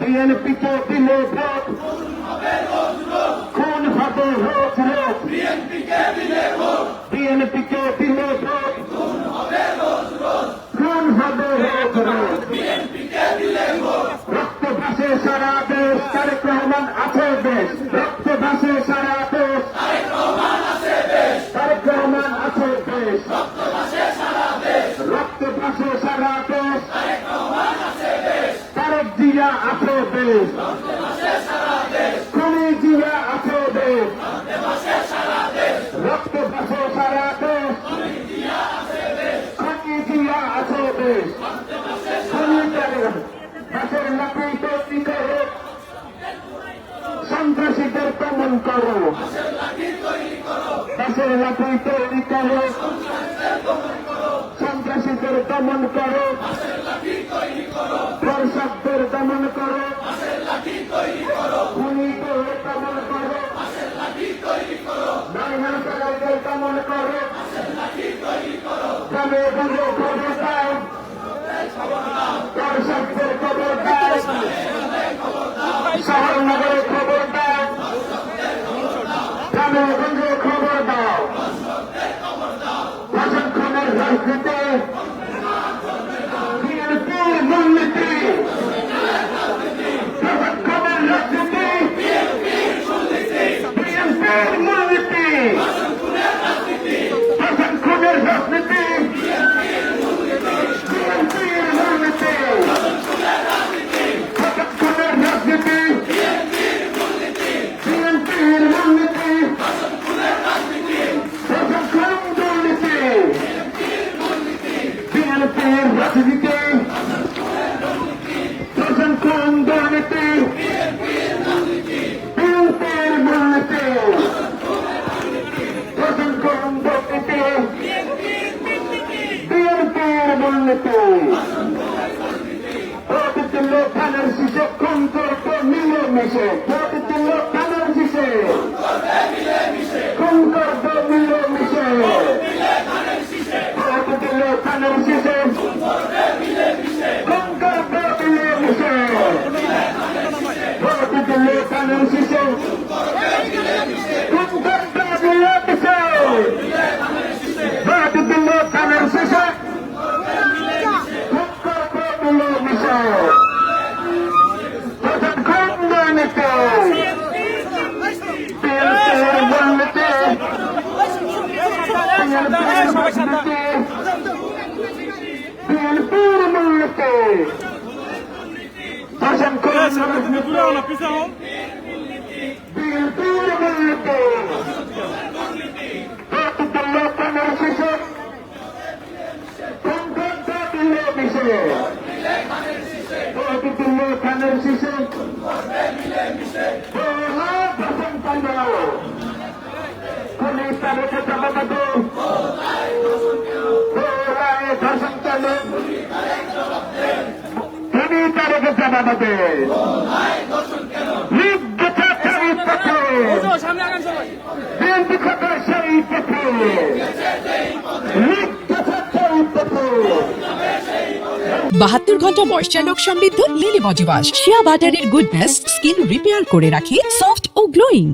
বিএনপিকে দিলে ভোট খুন হবে রোজ রোজ। বিএনপিকে দিলে ভোট খুন হবে রোজ রোজ। রক্ত ভাসে সারা দেশ, তারেক আছে দেশ। রক্ত ভাসে সারা দেশ তারেক রহমান আছে দেশ রক্ত ভাসে সারা দেশ তারেক জিয়া আছে দেশ খুনি জিয়া আছে দেশ রক্ত ভাসে সারা দেশ খুনি জিয়া খুনি দেশের নাকি তৈরি করো সন্ত্রাসীদের দমন করো দেশের লাঠি তৈরি করো সন্ত্রাসীদের দমন করো দর্শকদের দমন করো খুনিদের দমন করো দমন করো গ্রামে গঞ্জে দাও খবর দাও শহর নগরে খবর দাও গ্রামে গঞ্জে খবর দাও প্রশিক্ষণের রাজনীতি মিশে প্রতিটি লোক ধানের শীষে খুন করতে মিলে মিশে। প্রতিটি লোক ধানের শীষে খুন করতে মিলে মিশে। ধানের শীষে বিএনপির দুর্নীতি প্রশিক্ষণ দুর্নীতি বিএনপির প্রতিটি লোকের শিশু লোকের শিশু পথে বাহাত্তর ঘণ্টা ময়শ্চার সমৃদ্ধ লিলি বজবাস শিয়া বাটারের গুডনেস স্কিন রিপেয়ার করে রাখে সফট ও গ্লোয়িং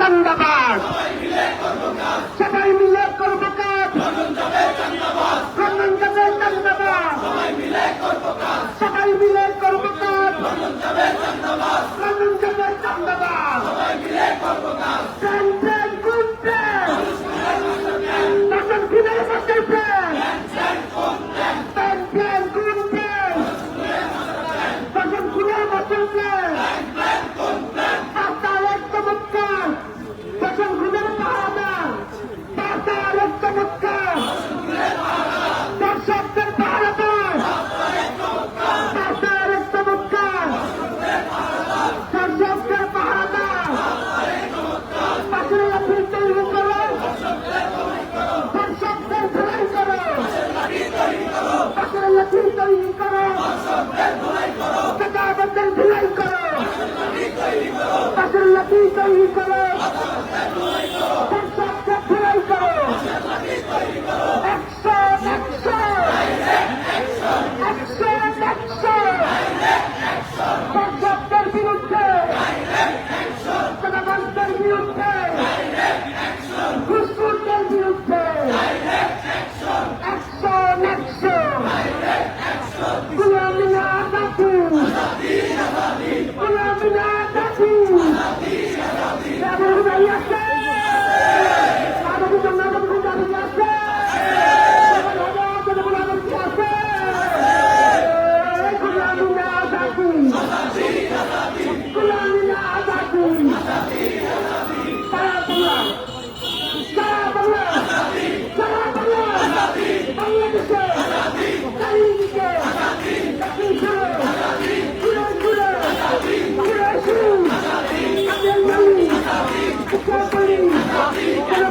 চন্দাবাদ সবাই মিলে করব কাজ। লন্ডন যাবে চন্দাবাদ সবাই মিলে করব কাজ।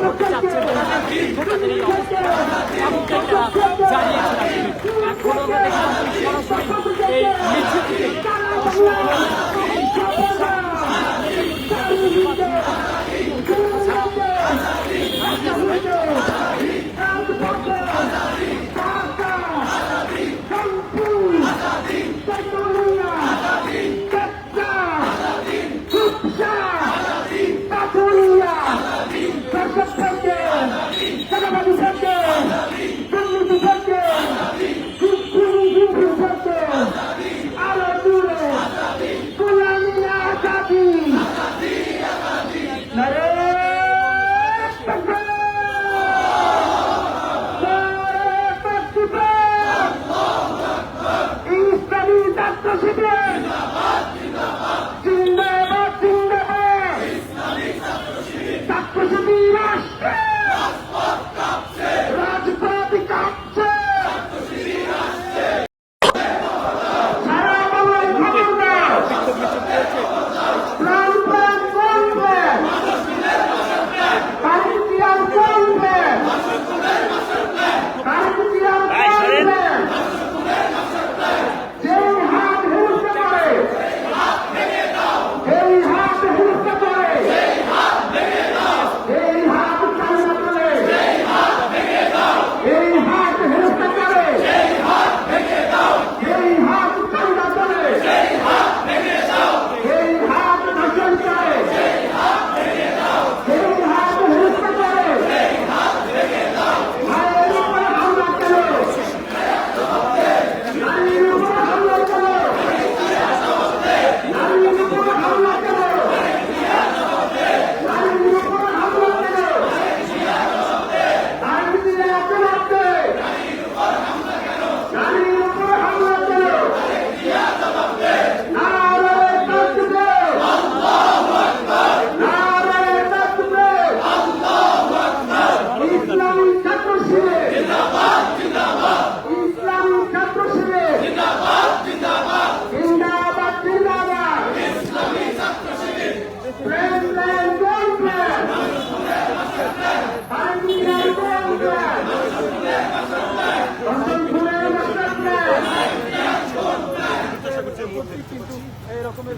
করতে চাচ্ছে তাদের এই অবস্থানটা জানিয়েছে এখনও দেখলাম সরাসরি এই মিছিলকে করতে কিন্তু এই রকমের